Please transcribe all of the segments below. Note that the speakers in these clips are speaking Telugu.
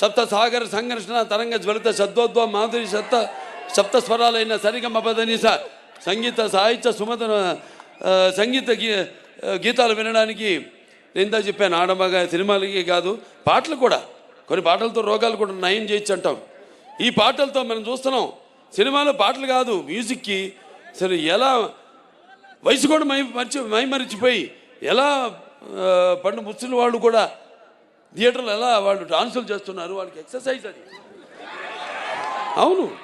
సప్త సాగర సంఘర్షణ తరంగ జ్వలిత సద్వద్వ మాధురి సప్త సప్త స్వరాలైన సరిగమ పదనిస సంగీత సాహిత్య సుమత సంగీత గీ గీతాలు వినడానికి నిందా చెప్పాను. ఆడమగా సినిమాలకి కాదు పాటలు కూడా. కొన్ని పాటలతో రోగాలు కూడా నయం చేయొచ్చు అంటాం ఈ పాటలతో మనం చూస్తున్నాం సినిమాలో పాటలు కాదు మ్యూజిక్కి సరే ఎలా వయసు కూడా మై మర్చి మై మరిచిపోయి ఎలా పండు ముసలి వాళ్ళు కూడా థియేటర్లో ఎలా వాళ్ళు డాన్సులు చేస్తున్నారు వాళ్ళకి ఎక్సర్సైజ్ అది. అవును.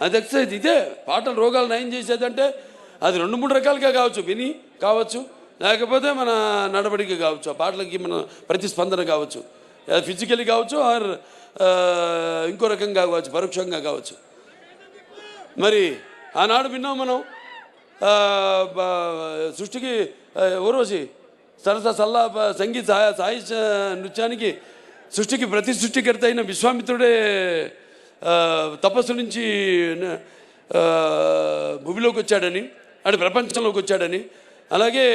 అది ఎక్సర్సైజ్ ఇదే. పాటలు రోగాలు నయం చేసేదంటే అది రెండు మూడు రకాలుగా కావచ్చు. విని కావచ్చు. లేకపోతే మన నడవడిక కావచ్చు. ఆ పాటలకి మన ప్రతిస్పందన కావచ్చు. ఫిజికలీ కావచ్చు ఆర్ ఇంకో రకంగా కావచ్చు పరోక్షంగా కావచ్చు. మరి ఆనాడు విన్నాం మనం. సృష్టికి ఆ, సరస సల్లా సంగీత సాయి నృత్యానికి సృష్టికి ప్రతి సృష్టికర్త అయిన విశ్వామిత్రుడే తపస్సు నుంచి భూమిలోకి వచ్చాడని అంటే ప్రపంచంలోకి వచ్చాడని అలాగే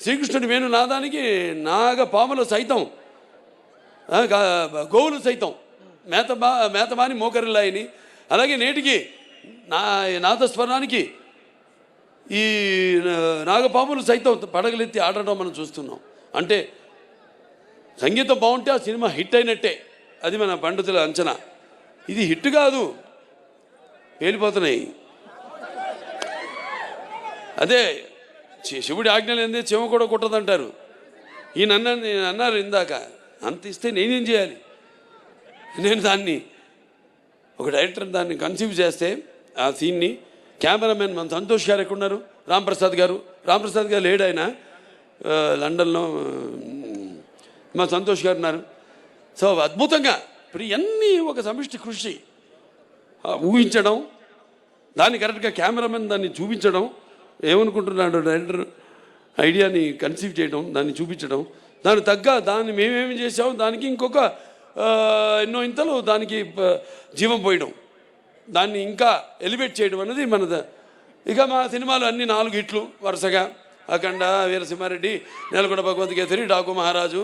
శ్రీకృష్ణుడి వేణు నాదానికి నాగ పాములు సైతం గోవులు సైతం మేత మేతమాని మోకరిల్లాయని. అలాగే నేటికి నా నాదస్వరానికి ఈ నాగపాములు సైతం పడగలెత్తి ఆడటం మనం చూస్తున్నాం. అంటే సంగీతం బాగుంటే ఆ సినిమా హిట్ అయినట్టే. అది మన పండితుల అంచనా. ఇది హిట్ కాదు. పేలిపోతున్నాయి. అదే శివుడి ఆజ్ఞ లేనిదే చెమ కూడా కుట్టదంటారు. ఈయన అన్న నేను అన్నారు ఇందాక. అంత ఇస్తే నేనేం చేయాలి? నేను దాన్ని ఒక డైరెక్టర్ దాన్ని కన్సీవ్ చేస్తే ఆ సీన్ని కెమెరామెన్ మన సంతోష్ గారు ఎక్కడున్నారు? రాంప్రసాద్ గారు. రాంప్రసాద్ గారు లేడు ఆయన లండన్లో మా సంతోష్ గారు ఉన్నారు. సో అద్భుతంగా. ఇప్పుడు ఇవన్నీ ఒక సమిష్టి కృషి. ఊహించడం దాన్ని కరెక్ట్గా కెమెరామెన్ దాన్ని చూపించడం ఏమనుకుంటున్నాడు డైరెక్టర్ ఐడియాని కన్సీవ్ చేయడం దాన్ని చూపించడం. దానికి తగ్గ దాన్ని మేమేమి చేసాము దానికి ఇంకొక ఎన్నో ఇంతలు దానికి జీవం పోయడం. దాన్ని ఇంకా ఎలివేట్ చేయడం అనేది మనది. ఇక మా సినిమాలు అన్ని నాలుగు హిట్లు వరుసగా. అఖండ వీరసింహారెడ్డి నెలకొండ భగవంత్ కేసరి డాకు మహారాజు.